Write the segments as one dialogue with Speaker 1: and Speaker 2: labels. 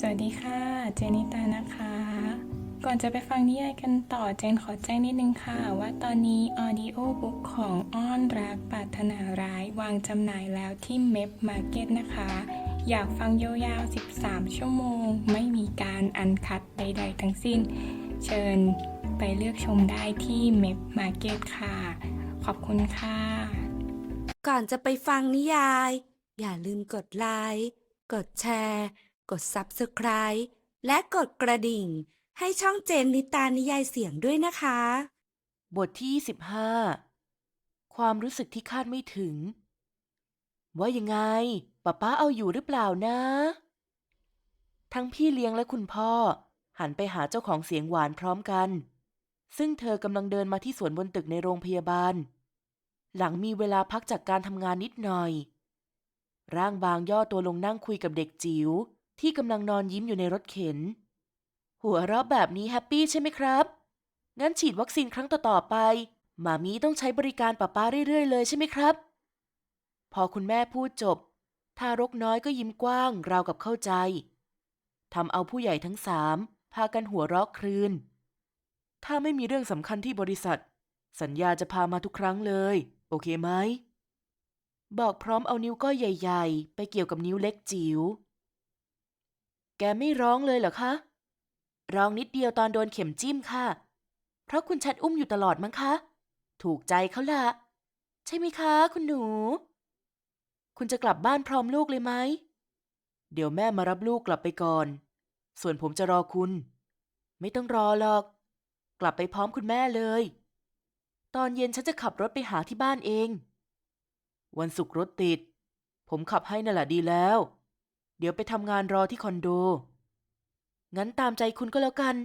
Speaker 1: สวัสดีค่ะ เจนิตานะคะ ก่อนจะไปฟังนิยายกันต่อเจนขอแจ้งนิดนึงค่ะ ว่าตอนนี้ออดิโอบุ๊กของอ้อนรักปรารถนาร้ายวางจำหน่ายแล้วที่เม p มาร์เก็ตนะคะ อยากฟังยาวๆ 13 ชั่วโมง ไม่มีการอันคัดใดๆ ทั้งสิ้น เชิญไปเลือกชมได้ที่เม p มาร์เก็ตค่ะ ขอบคุณค่ะ
Speaker 2: ก่อนจะไปฟังนิยาย อย่าลืมกดไลค์กดแชร์ กด Subscribe และกดกระดิ่ง ให้ช่องเจนนิตานิยายเสียงด้วยนะคะ
Speaker 3: บทที่25ความรู้สึกที่คาดไม่ถึง ว่ายังไงป้าป้าเอาอยู่หรือเปล่านะ ทั้งพี่เลี้ยงและคุณพ่อ หันไปหาเจ้าของเสียงหวานพร้อมกัน ซึ่งเธอกำลังเดินมาที่สวนบนตึกในโรงพยาบาล หลังมีเวลาพักจากการทำงานนิดหน่อย ร่างบางย่อตัวลงนั่งคุยกับเด็กจิ๋ว ที่กำลังนอนยิ้มอยู่ในรถเข็น หัวเราะแบบนี้แฮปปี้ใช่ไหมครับ งั้นฉีดวัคซีนครั้งต่อๆไปหมามีต้องใช้บริการป้าป้าเรื่อยๆเลยใช่ไหมครับ พอคุณแม่พูดจบ ทารกน้อยก็ยิ้มกว้างราวกับเข้าใจทำเอาผู้ใหญ่ทั้งสามพากันหัวเราะครืน ถ้าไม่มีเรื่องสำคัญที่บริษัท สัญญาจะพามาทุกครั้งเลย โอเคไหม บอกพร้อมเอานิ้วก้อยใหญ่ ๆ ไปเกี่ยวกับนิ้วเล็กจิ๋ว แกไม่ร้องเลยเหรอคะ ร้องนิดเดียวตอนโดนเข็มจิ้มค่ะ เพราะคุณชัดอุ้มอยู่ตลอดมั้งคะ ถูกใจเขาละใช่ไหมคะ คุณหนู คุณจะกลับบ้านพร้อมลูกเลยไหม เดี๋ยวแม่มารับลูกกลับไปก่อน ส่วนผมจะรอคุณ ไม่ต้องรอหรอก กลับไปพร้อมคุณแม่เลย ตอนเย็นฉันจะขับรถไปหาที่บ้านเอง วันศุกร์รถติด ผมขับให้นั่นแหละดีแล้ว เดี๋ยวไปทำงานรอที่คอนโด งั้นตามใจคุณก็แล้วกัน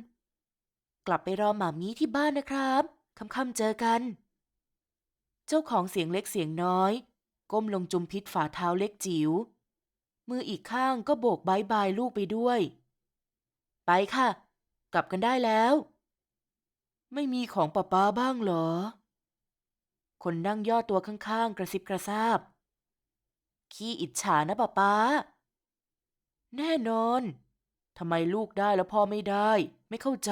Speaker 3: กลับไปรอหมามีที่บ้านนะครับค่ำๆเจอกัน เจ้าของเสียงเล็กเสียงน้อย ก้มลงจุมพิษฝ่าเท้าเล็กจิ๋ว มืออีกข้างก็โบกบายบายลูกไปด้วย ไปค่ะ กลับกันได้แล้ว ไม่มีของป้าป้าบ้างเหรอ คนนั่งย่อตัวข้างๆ กระซิบกระซาบ ขี้อิจฉานะป้าป้า แน่นอน ทำไมลูกได้แล้วพ่อไม่ได้ ไม่เข้าใจ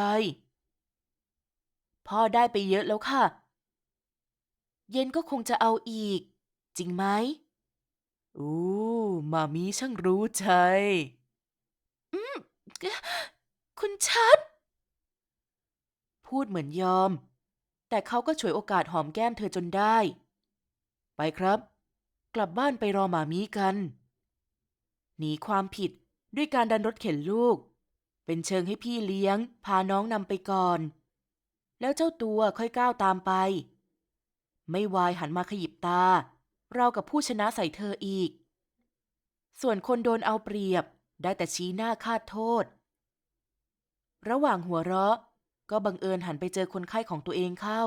Speaker 3: พ่อได้ไปเยอะแล้วค่ะ เย็นก็คงจะเอาอีก จริงไหมอู้มามีช่างรู้ใจ อืม คุณชัด พูดเหมือนยอม แต่เขาก็ฉวยโอกาสหอมแก้มเธอจนได้ ไปครับ กลับบ้านไปรอหมามีกัน หนีความผิด ด้วยการดันรถเข็นลูก เป็นเชิงให้พี่เลี้ยง พาน้องนำไปก่อน แล้วเจ้าตัวค่อยก้าวตามไป ไม่วายหันมาขยิบตา เรากับผู้ชนะใส่เธออีก ส่วนคนโดนเอาเปรียบได้แต่ชี้หน้าคาดโทษ ระหว่างหัวเราะก็บังเอิญหันไปเจอคนไข้ของตัวเองเข้า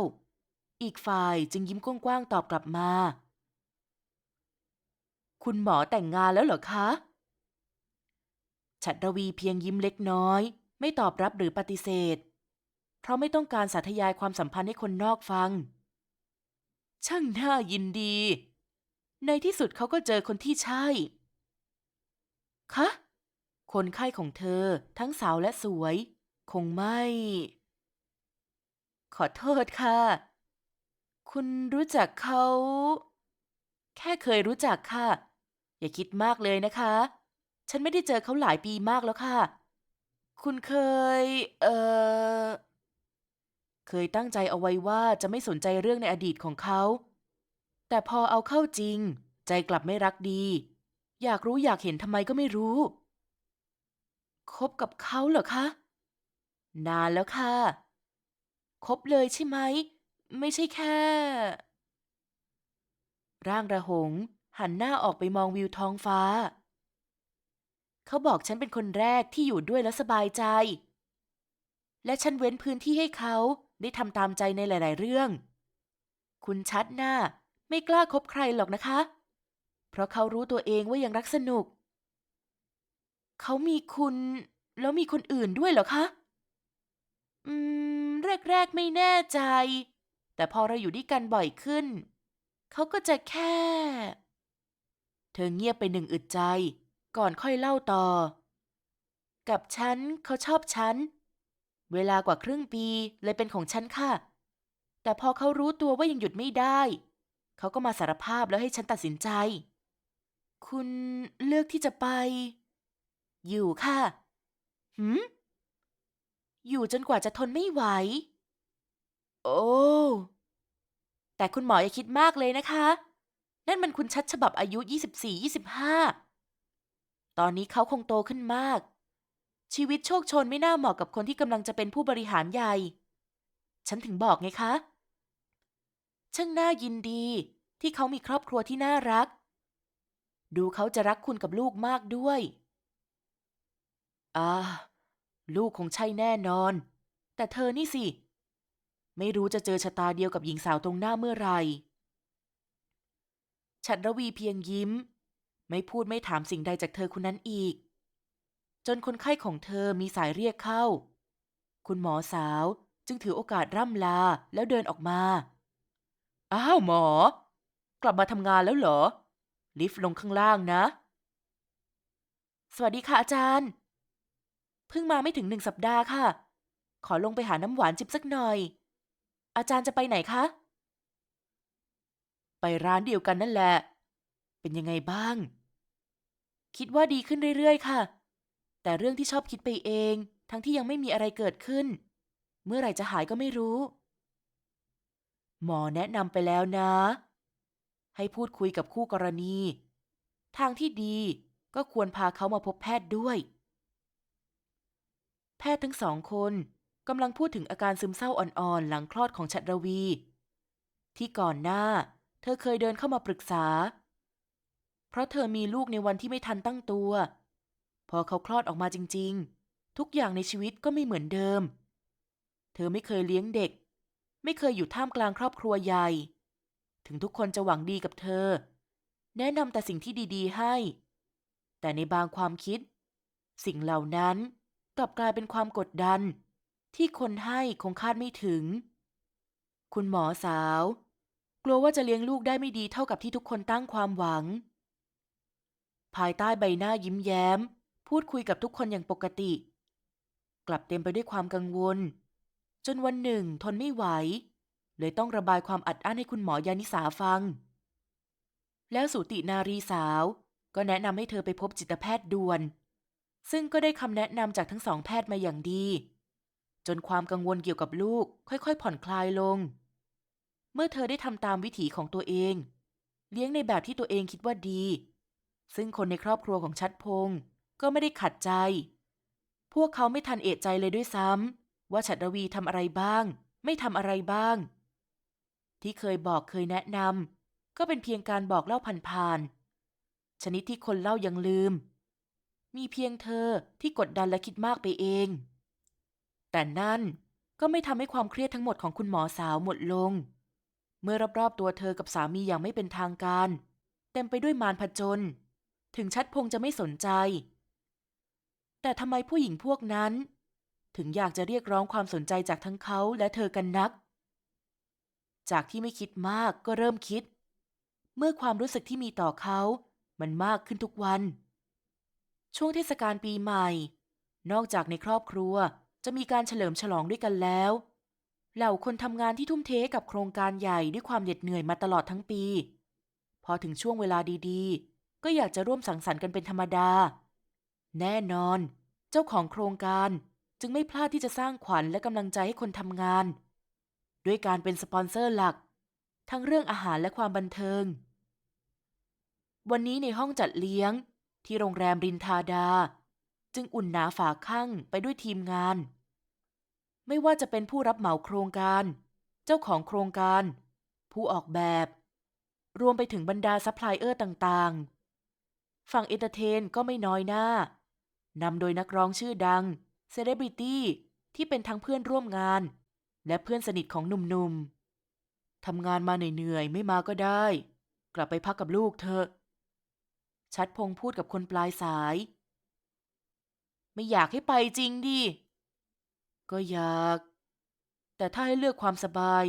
Speaker 3: อีกฝ่ายจึงยิ้มกว้างๆตอบกลับมา คุณหมอแต่งงานแล้วเหรอคะ ฉัตรวีเพียงยิ้มเล็กน้อย ไม่ตอบรับหรือปฏิเสธ เพราะไม่ต้องการสาธยายความสัมพันธ์ให้คนนอกฟัง ช่างน่ายินดี ในที่สุดเขาก็เจอคนที่ใช่ คะ คนไข้ของเธอทั้งสาวและสวย คงไม่ ขอโทษค่ะ คุณรู้จักเขา แค่เคยรู้จักค่ะ อย่าคิดมากเลยนะคะ ฉันไม่ได้เจอเขาหลายปีมากแล้วค่ะ คุณเคย เอ่อ เคยตั้งใจเอาไว้ว่าจะไม่สนใจเรื่องในอดีตของเขา แต่พอเอาเข้าจริง ใจกลับไม่รักดี อยากรู้อยากเห็นทำไมก็ไม่รู้ คบกับเขาเหรอคะ นานแล้วค่ะ คบเลยใช่ไหม ไม่ใช่แค่ ร่างระหง หันหน้าออกไปมองวิวท้องฟ้า เขาบอกฉันเป็นคนแรกที่อยู่ด้วยแล้วสบายใจ และฉันเว้นพื้นที่ให้เขาได้ทำตามใจในหลาย ๆ เรื่อง คุณชัดหน้าไม่กล้าคบใครหรอกนะคะ เพราะเขารู้ตัวเองว่ายังรักสนุก เขามีคุณ แล้วมีคนอื่นด้วยเหรอคะ อืม แรก ๆ ไม่แน่ใจ แต่พอเราอยู่ด้วยกันบ่อยขึ้น เขาก็จะแค่ เธอเงียบไปหนึ่งอึดใจ ก่อนค่อยเล่าต่อ กับฉันเขาชอบฉัน เวลากว่าครึ่งปีเลยเป็นของฉันค่ะ แต่พอเขารู้ตัวว่ายังหยุดไม่ได้ เขาก็มาสารภาพแล้วให้ฉันตัดสินใจ คุณเลือกที่จะไป อยู่ค่ะ หืม อยู่จนกว่าจะทนไม่ไหว โอ้ แต่คุณหมออย่าคิดมากเลยนะคะ นั่นมันคุณชัดฉบับอายุ 24-25 ตอนนี้เขาคงโตขึ้นมาก ชีวิตโชคชนไม่น่าเหมาะกับคนที่กำลังจะเป็นผู้บริหารใหญ่ ฉันถึงบอกไงคะ ช่างน่ายินดีที่เขามีครอบครัวที่น่ารัก ดูเขาจะรักคุณกับลูกมากด้วย อ่า ลูกคงใช่แน่นอน แต่เธอนี่สิ ไม่รู้จะเจอชะตาเดียวกับหญิงสาวตรงหน้าเมื่อไหร่ฉัดระวีเพียงยิ้ม ไม่พูดไม่ถามสิ่งใดจากเธอคนนั้นอีก จนคนไข้ของเธอมีสายเรียกเข้า คุณหมอสาวจึงถือโอกาสร่ำลาแล้วเดินออกมา อ้าวหมอ กลับมาทำงานแล้วเหรอ ลิฟต์ลงข้างล่างนะ สวัสดีค่ะอาจารย์ เพิ่งมาไม่ถึงหนึ่งสัปดาห์ค่ะ ขอลงไปหาน้ำหวานจิบสักหน่อย อาจารย์จะไปไหนคะ ไปร้านเดียวกันนั่นแหละ เป็นยังไงบ้าง คิดว่าดีขึ้นเรื่อยๆ ค่ะ แต่เรื่องที่ชอบคิดไปเอง ทั้งที่ยังไม่มีอะไรเกิดขึ้น เมื่อไหร่จะหายก็ไม่รู้ หมอแนะนำไปแล้วนะ ให้พูดคุยกับคู่กรณี ทางที่ดีก็ควรพาเขามาพบแพทย์ด้วย แพทย์ทั้งสองคนกำลังพูดถึงอาการซึมเศร้าอ่อนๆ หลังคลอดของชัดรวี ที่ก่อนหน้า เธอเคยเดินเข้ามาปรึกษา เพราะเธอมีลูกในวันที่ไม่ทันตั้งตัว พอเขาคลอดออกมาจริง ๆ ทุกอย่างในชีวิตก็ไม่เหมือนเดิม เธอไม่เคยเลี้ยงเด็ก ไม่เคยอยู่ท่ามกลางครอบครัวใหญ่ ถึงทุกคนจะหวังดีกับเธอ แนะนำแต่สิ่งที่ดีๆให้ แต่ในบางความคิด สิ่งเหล่านั้นกลับกลายเป็นความกดดัน ที่คนให้คงคาดไม่ถึง คุณหมอสาว กลัวว่าจะเลี้ยงลูกได้ไม่ดีเท่ากับที่ทุกคนตั้งความหวัง ภายใต้ใบหน้ายิ้มแย้ม พูดคุยกับทุกคนอย่างปกติ กลับเต็มไปด้วยความกังวล จนวันหนึ่งทนไม่ไหว เลยต้องระบายความอัดอั้นให้คุณหมอยานิสาฟัง แล้วสูตินารีสาว ก็แนะนำให้เธอไปพบจิตแพทย์ด่วน ซึ่งก็ได้คำแนะนำจากทั้งสองแพทย์มาอย่างดี จนความกังวลเกี่ยวกับลูกค่อยๆ ผ่อนคลายลง เมื่อเธอได้ทำตามวิถีของตัวเอง เลี้ยงในแบบที่ตัวเองคิดว่าดี ซึ่งคนในครอบครัวของชัดพงศ์ก็ไม่ได้ขัดใจ พวกเขาไม่ทันเอะใจเลยด้วยซ้ำว่าชัดรวีทำอะไรบ้าง ไม่ทำอะไรบ้าง ที่เคยบอกเคยแนะนำก็เป็นเพียงการบอกเล่าผ่านๆชนิดที่คนเล่ายังลืม มีเพียงเธอที่กดดันและคิดมากไปเอง แต่นั่นก็ไม่ทำให้ความเครียดทั้งหมดของคุณหมอสาวหมดลง เมื่อรอบๆตัวเธอกับสามีอย่างไม่เป็นทางการ เต็มไปด้วยมารผจญ ถึงชัดพงจะไม่สนใจ แต่ทำไมผู้หญิงพวกนั้น ถึงอยากจะเรียกร้องความสนใจจากทั้งเขาและเธอกันนัก จากที่ไม่คิดมากก็เริ่มคิด เมื่อความรู้สึกที่มีต่อเขา มันมากขึ้นทุกวัน ช่วงเทศกาลปีใหม่ นอกจากในครอบครัวจะมีการเฉลิมฉลองด้วยกันแล้ว เหล่าคนทำงานที่ทุ่มเทกับโครงการใหญ่ด้วยความเหน็ดเหนื่อยมาตลอดทั้งปี พอถึงช่วงเวลาดีๆ ก็อยากจะร่วมสังสรรค์กันเป็นธรรมดา แน่นอน เจ้าของโครงการจึงไม่พลาดที่จะสร้างขวัญและกำลังใจให้คนทำงาน ด้วยการเป็นสปอนเซอร์หลัก ทั้งเรื่องอาหารและความบันเทิง วันนี้ในห้องจัดเลี้ยง ที่โรงแรมรินทาดา จึงอุ่นหนาฝาข้างไปด้วยทีมงาน ไม่ว่าจะเป็นผู้รับเหมาโครงการ เจ้าของโครงการ ผู้ออกแบบ รวมไปถึงบรรดาซัพพลายเออร์ต่างๆ ฝั่งเอนเตอร์เทนก็ไม่น้อยหน้านำโดยนักร้องชื่อดังเซเลบริตี้ที่เป็นทั้งเพื่อนร่วมงาน และเพื่อนสนิทของหนุ่มๆทำงานมาเหนื่อยๆไม่มาก็ได้ กลับไปพักกับลูกเถอะ ชัดพงษ์พูดกับคนปลายสาย ไม่อยากให้ไปจริงดิ ก็อยาก แต่ถ้าให้เลือกความสบาย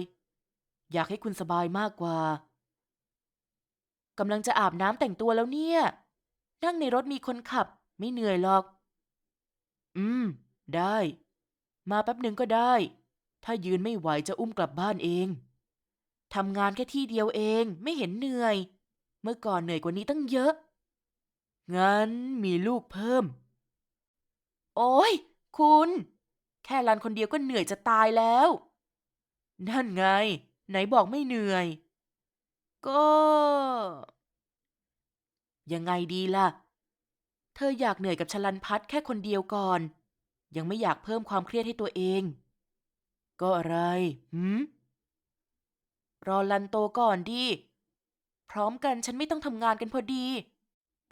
Speaker 3: อยากให้คุณสบายมากกว่ากำลังจะอาบน้ำแต่งตัวแล้วเนี่ย นั่งในรถมีคนขับ ไม่เหนื่อยหรอก อืม ได้ มาแป๊บหนึ่งก็ได้ ถ้ายืนไม่ไหวจะอุ้มกลับบ้านเอง ทำงานแค่ที่เดียวเองไม่เห็นเหนื่อย เมื่อก่อนเหนื่อยกว่านี้ตั้งเยอะ งั้นมีลูกเพิ่ม โอ้ย คุณ แค่รันคนเดียวก็เหนื่อยจะตายแล้ว นั่นไง ไหนบอกไม่เหนื่อย ก็ ยังไงดีล่ะ เธออยากเหนื่อยกับชลันพัฒแค่คนเดียวก่อน ยังไม่อยากเพิ่มความเครียดให้ตัวเอง ก็อะไรหืมรอลันโตก่อนดิ พร้อมกันฉันไม่ต้องทำงานกันพอดี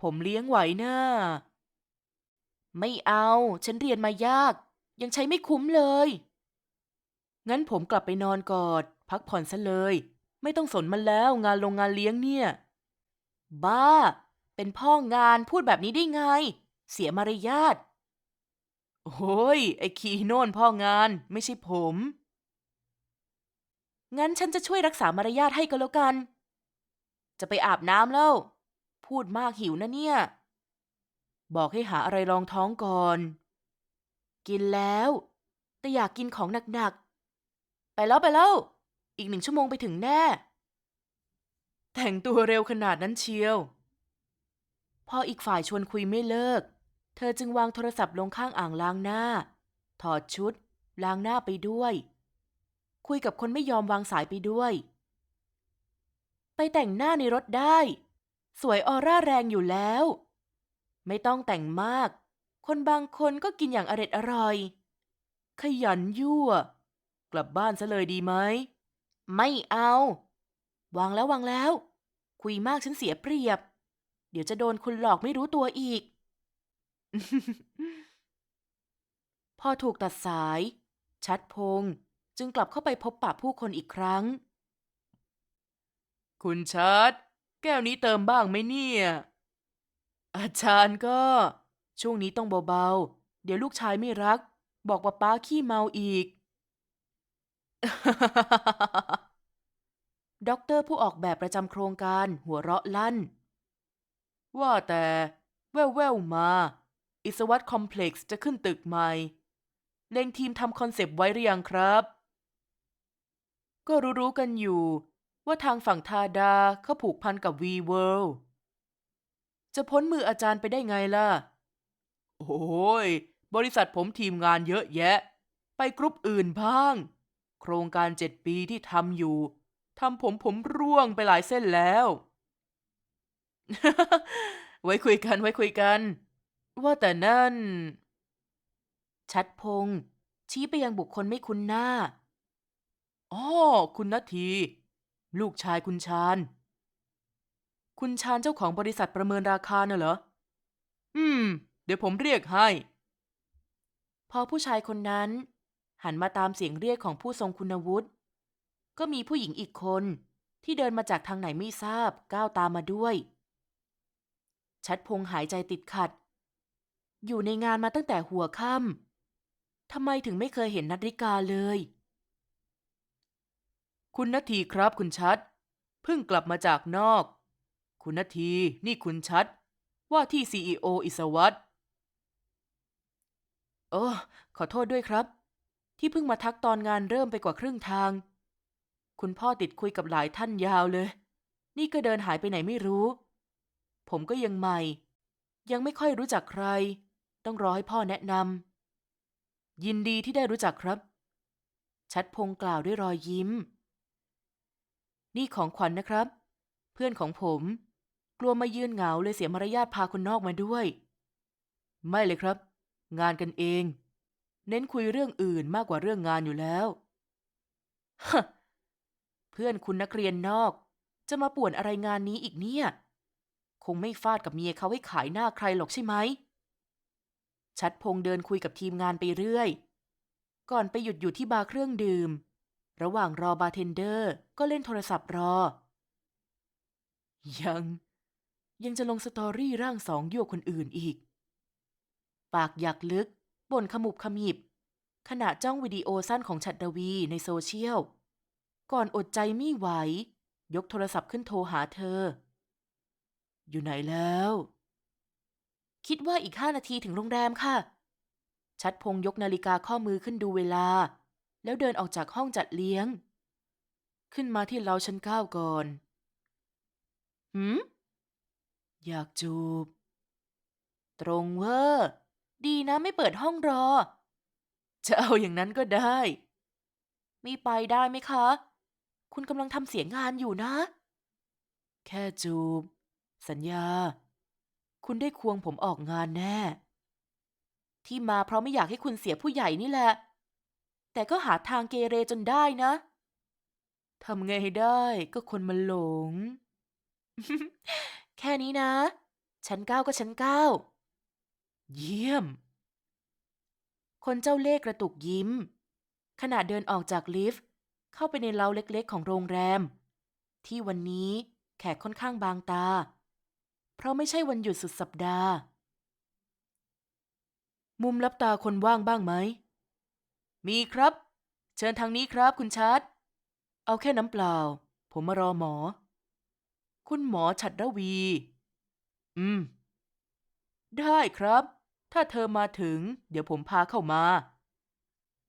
Speaker 3: ผมเลี้ยงไหวนะ่าไม่เอา ฉันเรียนมายาก ยังใช้ไม่คุ้มเลย งั้นผมกลับไปนอนกอดพักผ่อนซะเลย ไม่ต้องสนมันแล้วงานโรงงานเลี้ยงเนี่ย บ้า เป็นพ่องานพูดแบบนี้ได้ไง เสียมารยาท โอ้ย ไอ้คีโน่นพ่องานไม่ใช่ผม งั้นฉันจะช่วยรักษามารยาทให้ก็แล้วกัน จะไปอาบน้ำแล้ว พูดมากหิวนะเนี่ย บอกให้หาอะไรรองท้องก่อน กินแล้ว แต่อยากกินของหนักๆ ไปแล้วไปแล้ว อีกหนึ่งชั่วโมงไปถึงแน่ แต่งตัวเร็วขนาดนั้นเชียว พออีกฝ่ายชวนคุยไม่เลิก เธอจึงวางโทรศัพท์ลงข้างอ่างล้างหน้า ถอดชุด ล้างหน้าไปด้วย คุยกับคนไม่ยอมวางสายไปด้วย ไปแต่งหน้าในรถได้ สวยออร่าแรงอยู่แล้ว ไม่ต้องแต่งมาก คนบางคนก็กินอย่างอร็ดอร่อย ขยันยั่ว กลับบ้านซะเลยดีไหม ไม่เอา วางแล้ววางแล้ว คุยมากฉันเสียเปรียบ เดี๋ยวจะโดนคุณหลอกไม่รู้ตัวอีก พอถูกตัดสาย ชัดพงษ์จึงกลับเข้าไปพบปะผู้คนอีกครั้ง คุณชัด แก้วนี้เติมบ้างไหมเนี่ย อาจารย์ก็ ช่วงนี้ต้องเบาๆ เดี๋ยวลูกชายไม่รัก บอกว่าป้าขี้เมาอีกด็อกเตอร์ผู้ออกแบบประจำโครงการหัวเราะลั่น ว่าแต่แว่วๆมา อิสวัตคอมเพล็กซ์จะขึ้นตึกใหม่ เล็งทีมทำคอนเซปต์ไว้หรือยังครับ ก็รู้ๆกันอยู่ ว่าทางฝั่งทาดาเขาผูกพันกับ V World จะพ้นมืออาจารย์ไปได้ไงล่ะ โอ้ย บริษัทผมทีมงานเยอะแยะ ไปกรุ๊ปอื่นบ้าง โครงการเจ็ดปีที่ทำอยู่ทำผมผมร่วงไปหลายเส้นแล้ว ไว้คุยกันไว้คุยกัน ว่าแต่นั่น ชัดพงษ์ชี้ไปยังบุคคลไม่คุ้นหน้า อ๋อ คุณนาที ลูกชายคุณชาญ คุณชาญเจ้าของบริษัทประเมินราคาน่ะเหรอ อืม เดี๋ยวผมเรียกให้ พอผู้ชายคนนั้น หันมาตามเสียงเรียกของผู้ทรงคุณวุฒิ ก็มีผู้หญิงอีกคนที่เดินมาจากทางไหนไม่ทราบก้าวตามมาด้วย ชัดพงษ์หายใจติดขัด อยู่ในงานมาตั้งแต่หัวค่ำทำไมถึงไม่เคยเห็นนัดริกาเลย คุณนาทีครับคุณชัด เพิ่งกลับมาจากนอก คุณนาทีนี่คุณชัด ว่าที่ซีออิสวัตโอ้ขอโทษด้วยครับ ที่เพิ่งมาทักตอนงานเริ่มไปกว่าครึ่งทาง คุณพ่อติดคุยกับหลายท่านยาวเลย นี่ก็เดินหายไปไหนไม่รู้ ผมก็ยังใหม่ ยังไม่ค่อยรู้จักใคร ต้องรอให้พ่อแนะนำยินดีที่ได้รู้จักครับ ชัดพงกล่าวด้วยรอยยิ้ม นี่ของขวัญนนะครับ เพื่อนของผม กลัวมายืนเหงาเลยเสียมารยาทพาคนนอกมาด้วย ไม่เลยครับ งานกันเอง เน้นคุยเรื่องอื่นมากกว่าเรื่องงานอยู่แล้วฮะเพื่อนคุณนักเรียนนอก จะมาป่วนอะไรงานนี้อีกเนี่ย คงไม่ฟาดกับเมียเขาให้ขายหน้าใครหรอกใช่ไหม ชัดพงเดินคุยกับทีมงานไปเรื่อย ก่อนไปหยุดอยู่ที่บาร์เครื่องดื่ม ระหว่างรอบาร์เทนเดอร์ก็เล่นโทรศัพท์รอ ยัง ยังจะลงสตอรี่ร่างสองยั่วคนอื่นอีก ปากอยากลึกบ่นขมุบขมิบ ขณะจ้องวิดีโอสั้นของฉัตรวีในโซเชียล ก่อนอดใจไม่ไหว ยกโทรศัพท์ขึ้นโทรหาเธอ อยู่ไหนแล้ว คิดว่าอีกห้านาทีถึงโรงแรมค่ะ ชัดพงยกนาฬิกาข้อมือขึ้นดูเวลา แล้วเดินออกจากห้องจัดเลี้ยง ขึ้นมาที่เราชั้นเก้าก่อน หืม อยากจูบ ตรงเวอร์ ดีนะไม่เปิดห้องรอ จะเอาอย่างนั้นก็ได้ มีไปได้ไหมคะ คุณกำลังทำเสียงงานอยู่นะ แค่จูบ สัญญา คุณได้ควงผมออกงานแน่ ที่มาเพราะไม่อยากให้คุณเสียผู้ใหญ่นี่แหละ แต่ก็หาทางเกเรจนได้นะทำไงให้ได้ก็คนมันหลง แค่นี้นะ ชั้นเก้าก็ชั้นเก้า เยี่ยม คนเจ้าเล่ห์กระตุกยิ้ม ขณะเดินออกจากลิฟต์ เข้าไปในเล้าเล็กๆ ของโรงแรม ที่วันนี้แขกค่อนข้างบางตา เพราะไม่ใช่วันหยุดสุดสัปดาห์ มุมรับตาคนว่างบ้างไหม มีครับ เชิญทางนี้ครับคุณชัด เอาแค่น้ำเปล่า ผมมารอหมอ คุณหมอฉัดระวี อืม ได้ครับ ถ้าเธอมาถึง เดี๋ยวผมพาเข้ามา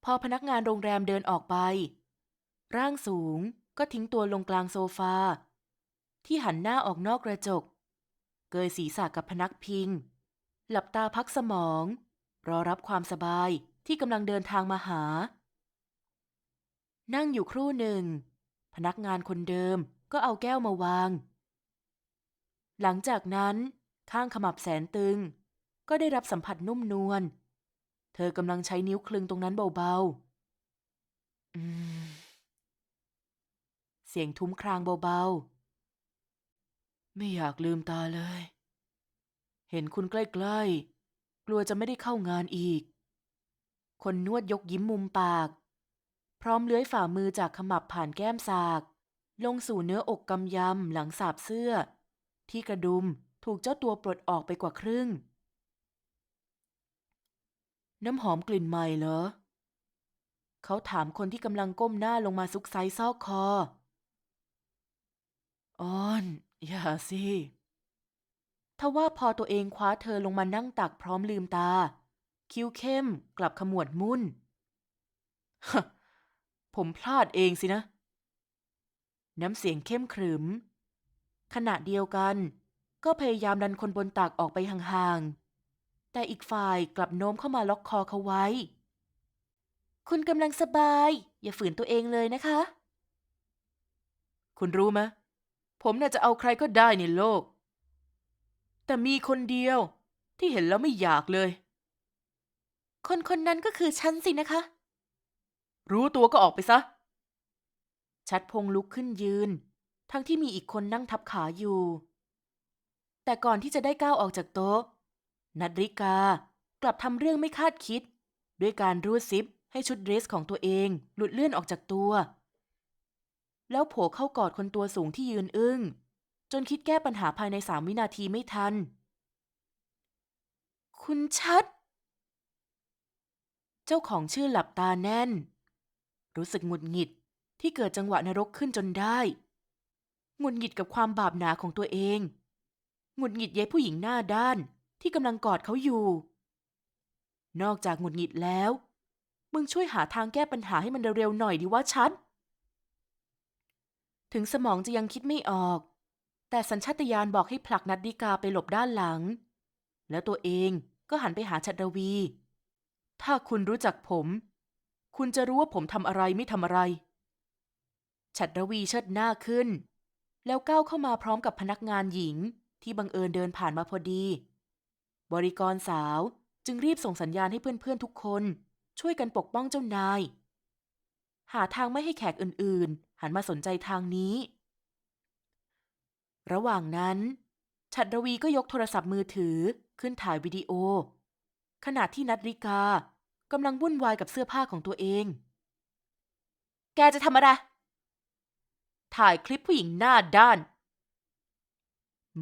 Speaker 3: พอพนักงานโรงแรมเดินออกไป ร่างสูงก็ทิ้งตัวลงกลางโซฟา ที่หันหน้าออกนอกกระจก เกยศีรษะกับพนักพิง หลับตาพักสมอง รอรับความสบายที่กำลังเดินทางมาหา นั่งอยู่ครู่หนึ่ง พนักงานคนเดิมก็เอาแก้วมาวาง หลังจากนั้นข้างขมับแสนตึง ก็ได้รับสัมผัสนุ่มนวล เธอกำลังใช้นิ้วคลึงตรงนั้นเบาๆเสียงทุ้มครางเบาๆ ไม่อยากลืมตาเลย เห็นคุณใกล้ๆ กลัวจะไม่ได้เข้างานอีก คนนวดยกยิ้มมุมปาก พร้อมเลื้อยฝ่ามือจากขมับผ่านแก้มสาก ลงสู่เนื้ออกกำยำหลังสาบเสื้อ ที่กระดุมถูกเจ้าตัวปลดออกไปกว่าครึ่ง น้ำหอมกลิ่นใหม่เหรอ เขาถามคนที่กำลังก้มหน้าลงมาซุกไซซอกคอ อ้อน อย่าสิ ทว่าพอตัวเองคว้าเธอลงมานั่งตักพร้อมลืมตา คิ้วเข้มกลับขมวดมุ่น ผมพลาดเองสินะ น้ำเสียงเข้มขรึม ขณะเดียวกัน ก็พยายามดันคนบนตักออกไปห่างๆ แต่อีกฝ่ายกลับโน้มเข้ามาล็อกคอเขาไว้ คุณกำลังสบาย อย่าฝืนตัวเองเลยนะคะ คุณรู้ไหม ผมน่าจะเอาใครก็ได้ในโลก แต่มีคนเดียวที่เห็นแล้วไม่อยากเลย คนคนนั้นก็คือฉันสินะคะ รู้ตัวก็ออกไปซะ ชัดพงษ์ลุกขึ้นยืน ทั้งที่มีอีกคนนั่งทับขาอยู่ แต่ก่อนที่จะได้ก้าวออกจากโต๊ะ นัดริกากลับทำเรื่องไม่คาดคิด ด้วยการรูดซิปให้ชุดเดรสของตัวเอง หลุดเลื่อนออกจากตัว แล้วโผล่เข้ากอดคนตัวสูงที่ยืนอึ้ง จนคิดแก้ปัญหาภายในสามวินาทีไม่ทัน คุณชัด เจ้าของชื่อหลับตาแน่น รู้สึกหงุดหงิดที่เกิดจังหวะนรกขึ้นจนได้หงุดหงิดกับความบาปหนาของตัวเองหงุดหงิดเย้ผู้หญิงหน้าด้านที่กำลังกอดเขาอยู่ นอกจากหงุดหงิดแล้ว มึงช่วยหาทางแก้ปัญหาให้มันเร็วๆหน่อยดิว่าชัด ถึงสมองจะยังคิดไม่ออก แต่สัญชาตญาณบอกให้ผลักนัดดิกาไปหลบด้านหลัง แล้วตัวเองก็หันไปหาชัดรวี ถ้าคุณรู้จักผม คุณจะรู้ว่าผมทำอะไรไม่ทำอะไรฉัดรวีเชิดหน้าขึ้น แล้วก้าวเข้ามาพร้อมกับพนักงานหญิงที่บังเอิญเดินผ่านมาพอดี บริกรสาวจึงรีบส่งสัญญาณให้เพื่อนๆทุกคน ช่วยกันปกป้องเจ้านาย หาทางไม่ให้แขกอื่นๆ หันมาสนใจทางนี้ ระหว่างนั้น ฉัดรวีก็ยกโทรศัพท์มือถือขึ้นถ่ายวิดีโอ ขณะที่นัดริกากำลังวุ่นวายกับเสื้อผ้าของตัวเอง แกจะทำอะไร ถ่ายคลิปผู้หญิงหน้าด้าน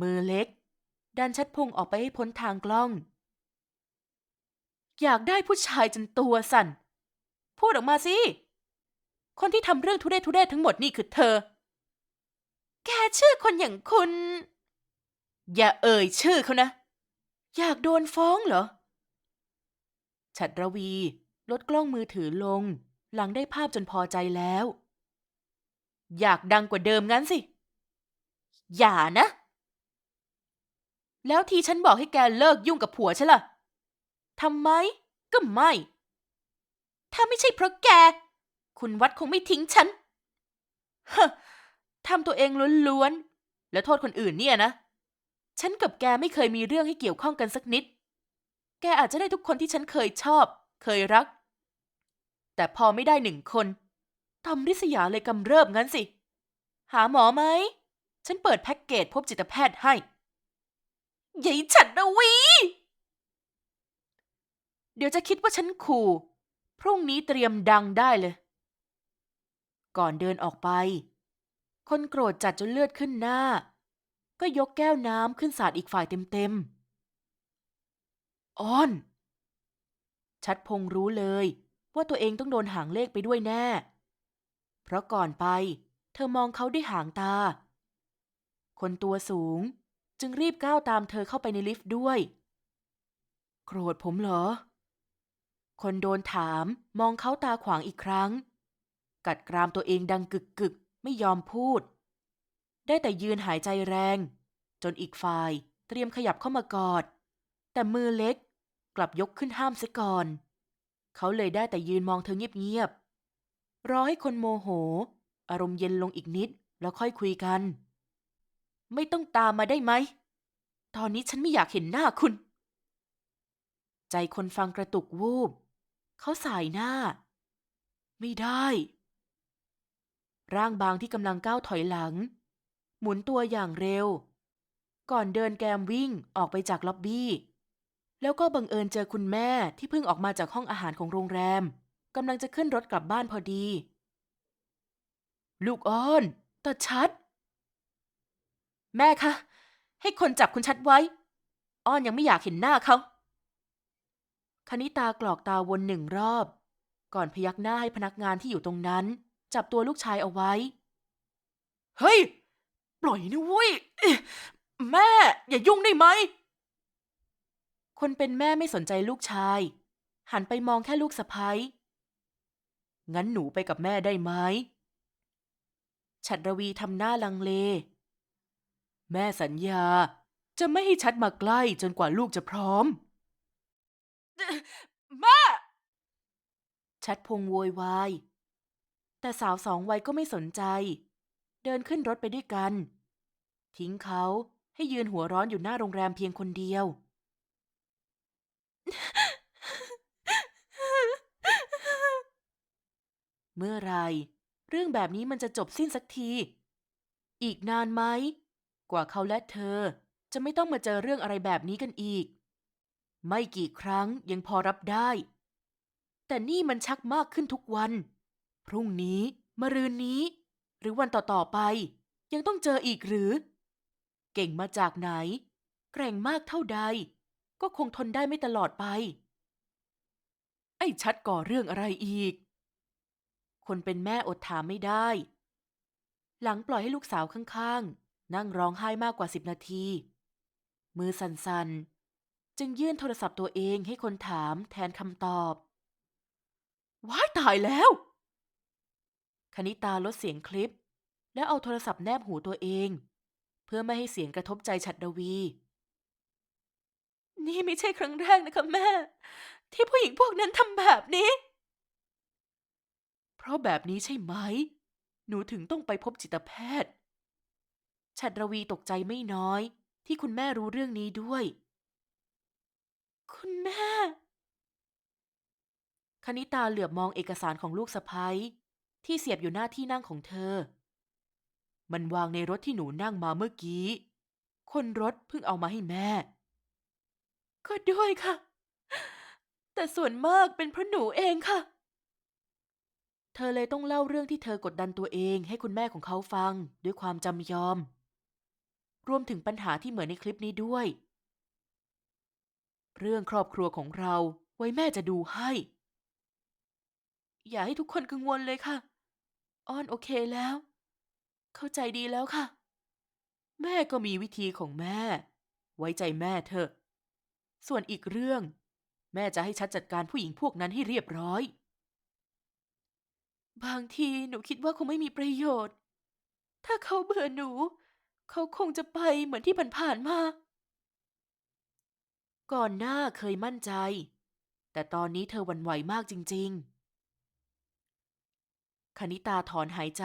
Speaker 3: มือเล็ก ดันชัดพงออกไปให้พ้นทางกล้อง อยากได้ผู้ชายจนตัวสั่น พูดออกมาสิ คนที่ทำเรื่องทุเรศทุเรศทั้งหมดนี่คือเธอ แกชื่อคนอย่างคุณ อย่าเอ่ยชื่อเขานะ อยากโดนฟ้องเหรอชฉัดระวี ลดกล้องมือถือลง หลังได้ภาพจนพอใจแล้ว อยากดังกว่าเดิมงั้นสิ อย่านะ แล้วทีฉันบอกให้แกเลิกยุ่งกับผัวฉันล่ะทำไม ก็ไม่ ถ้าไม่ใช่เพราะแก คุณวัดคงไม่ทิ้งฉันฮะทำตัวเองล้วนๆ แล้วโทษคนอื่นเนี่ยนะ ฉันกับแกไม่เคยมีเรื่องให้เกี่ยวข้องกันสักนิด แกอาจจะได้ทุกคนที่ฉันเคยชอบ เคยรัก แต่พอไม่ได้หนึ่งคนทำริษยาเลยกำเริบงั้นสิ หาหมอไหม ฉันเปิดแพ็กเกจพบจิตแพทย์ให้ยายฉัดระวี เดี๋ยวจะคิดว่าฉันขู่ พรุ่งนี้เตรียมดังได้เลย ก่อนเดินออกไป คนโกรธจัดจนเลือดขึ้นหน้า ก็ยกแก้วน้ำขึ้นสาดอีกฝ่ายเต็มๆอ้อน ชัดพงรู้เลยว่าตัวเองต้องโดนหางเลขไปด้วยแน่ เพราะก่อนไป เธอมองเขาด้วยหางตา คนตัวสูงจึงรีบก้าวตามเธอเข้าไปในลิฟต์ด้วย โกรธผมเหรอ คนโดนถามมองเขาตาขวางอีกครั้ง กัดกรามตัวเองดังกึกกึกไม่ยอมพูด ได้แต่ยืนหายใจแรง จนอีกฝ่ายเตรียมขยับเข้ามากอด แต่มือเล็กกลับยกขึ้นห้ามเสียก่อน เขาเลยได้แต่ยืนมองเธอเงียบๆรอให้คนโมโห อารมณ์เย็นลงอีกนิดแล้วค่อยคุยกัน ไม่ต้องตามมาได้ไหม ตอนนี้ฉันไม่อยากเห็นหน้าคุณ ใจคนฟังกระตุกวูบ เขาสายหน้า ไม่ได้ ร่างบางที่กำลังก้าวถอยหลัง หมุนตัวอย่างเร็ว ก่อนเดินแกมวิ่งออกไปจากล็อบบี้ แล้วก็บังเอิญเจอคุณแม่ที่เพิ่งออกมาจากห้องอาหารของโรงแรมกำลังจะขึ้นรถกลับบ้านพอดี ลูกอ้อนตาชัด แม่คะ ให้คนจับคุณชัดไว้ อ้อนยังไม่อยากเห็นหน้าเขาคณิตากรอกตาวนหนึ่งรอบ ก่อนพยักหน้าให้พนักงานที่อยู่ตรงนั้น จับตัวลูกชายเอาไว้ เฮ้ย ปล่อยนะเว้ยเอ๊ะแม่ อย่ายุ่งได้ไหม คนเป็นแม่ไม่สนใจลูกชาย หันไปมองแค่ลูกสะพ้ยงั้นหนูไปกับแม่ได้ไหมฉัดระวีทำหน้าลังเล แม่สัญญาจะไม่ให้ชัดมาใกล้จนกว่าลูกจะพร้อม แม่ ชัดพงโวยวาย แต่สาวสองวัยก็ไม่สนใจ เดินขึ้นรถไปด้วยกัน ทิ้งเขาให้ยืนหัวร้อนอยู่หน้าโรงแรมเพียงคนเดียว เมื่อไร เรื่องแบบนี้มันจะจบสิ้นสักที อีกนานไหม กว่าเขาและเธอจะไม่ต้องมาเจอเรื่องอะไรแบบนี้กันอีก ไม่กี่ครั้งยังพอรับได้ แต่นี่มันชักมากขึ้นทุกวัน พรุ่งนี้มะรืนนี้ หรือวันต่อๆไป ยังต้องเจออีกหรือ เก่งมาจากไหน แกร่งมากเท่าใด ก็คงทนได้ไม่ตลอดไป ไอ้ชัดก่อเรื่องอะไรอีก คนเป็นแม่อดถามไม่ได้ หลังปล่อยให้ลูกสาวข้างๆ นั่งร้องไห้มากกว่าสิบนาที มือสั่นๆ จึงยื่นโทรศัพท์ตัวเองให้คนถามแทนคำตอบว้ายตายแล้ว คณิตาลดเสียงคลิป แล้วเอาโทรศัพท์แนบหูตัวเอง เพื่อไม่ให้เสียงกระทบใจฉัดดวี นี่ไม่ใช่ครั้งแรกนะคะแม่ ที่ผู้หญิงพวกนั้นทำแบบนี้ เพราะแบบนี้ใช่ไหม หนูถึงต้องไปพบจิตแพทย์ฉัดรวีตกใจไม่น้อย ที่คุณแม่รู้เรื่องนี้ด้วย คุณแม่คณิตาเหลือบมองเอกสารของลูกสะพ้ย ที่เสียบอยู่หน้าที่นั่งของเธอ มันวางในรถที่หนูนั่งมาเมื่อกี้ คนรถเพิ่งเอามาให้แม่ ก็ด้วยค่ะ แต่ส่วนมากเป็นเพราะหนูเองค่ะ เธอเลยต้องเล่าเรื่องที่เธอกดดันตัวเองให้คุณแม่ของเขาฟังด้วยความจำยอม รวมถึงปัญหาที่เหมือนในคลิปนี้ด้วย เรื่องครอบครัวของเราไว้แม่จะดูให้ อย่าให้ทุกคนกังวลเลยค่ะ อ้อนโอเคแล้ว เข้าใจดีแล้วค่ะ แม่ก็มีวิธีของแม่ ไว้ใจแม่เถอะ ส่วนอีกเรื่อง แม่จะให้ชัดจัดการผู้หญิงพวกนั้นให้เรียบร้อย บางทีหนูคิดว่าคงไม่มีประโยชน์ ถ้าเขาเบื่อหนู เขาคงจะไปเหมือนที่ผ่านๆมา ก่อนหน้าเคยมั่นใจ แต่ตอนนี้เธอวั่นไหวมากจริง ๆ คณิตาถอนหายใจ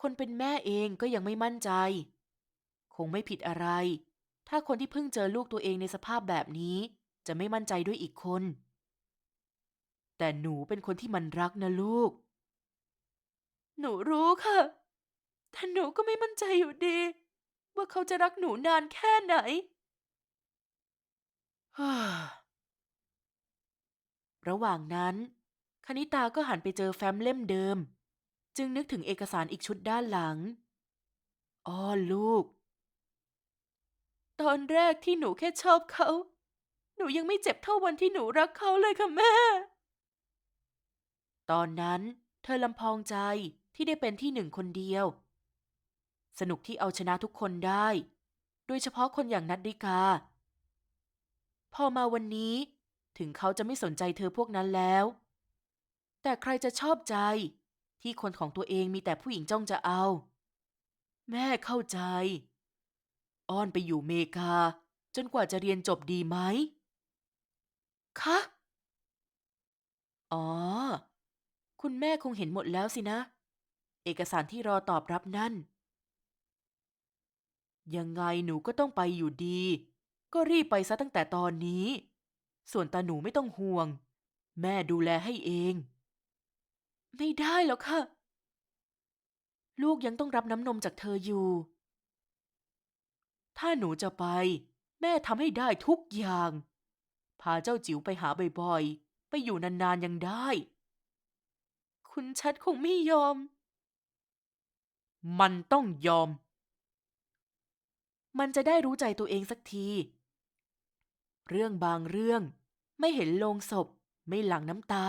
Speaker 3: คนเป็นแม่เองก็ยังไม่มั่นใจ คงไม่ผิดอะไร ถ้าคนที่เพิ่งเจอลูกตัวเองในสภาพแบบนี้ จะไม่มั่นใจด้วยอีกคน แต่หนูเป็นคนที่มันรักนะลูก หนูรู้ค่ะ แต่หนูก็ไม่มั่นใจอยู่ดี ว่าเขาจะรักหนูนานแค่ไหนระหว่างนั้น คณิตาก็หันไปเจอแฟ้มเล่มเดิม จึงนึกถึงเอกสารอีกชุดด้านหลัง อ้อลูก ตอนแรกที่หนูแค่ชอบเขา หนูยังไม่เจ็บเท่าวันที่หนูรักเขาเลยค่ะแม่ ตอนนั้นเธอลำพองใจที่ได้เป็นที่หนึ่งคนเดียว สนุกที่เอาชนะทุกคนได้ โดยเฉพาะคนอย่างนัดดิกา พอมาวันนี้ถึงเขาจะไม่สนใจเธอพวกนั้นแล้ว แต่ใครจะชอบใจ ที่คนของตัวเองมีแต่ผู้หญิงจ้องจะเอา แม่เข้าใจ อ้อนไปอยู่เมกา จนกว่าจะเรียนจบดีไหมคะ อ๋อ คุณแม่คงเห็นหมดแล้วสินะ เอกสารที่รอตอบรับนั่น ยังไงหนูก็ต้องไปอยู่ดี ก็รีบไปซะตั้งแต่ตอนนี้ ส่วนตาหนูไม่ต้องห่วง แม่ดูแลให้เอง ไม่ได้แล้วค่ะ ลูกยังต้องรับน้ำนมจากเธออยู่ ถ้าหนูจะไป แม่ทำให้ได้ทุกอย่าง พาเจ้าจิ๋วไปหาบ่อยๆ ไปอยู่นานๆยังได้ คุณชัดคงไม่ยอม มันต้องยอม มันจะได้รู้ใจตัวเองสักที เรื่องบางเรื่อง ไม่เห็นโลงศพ ไม่หลั่งน้ำตา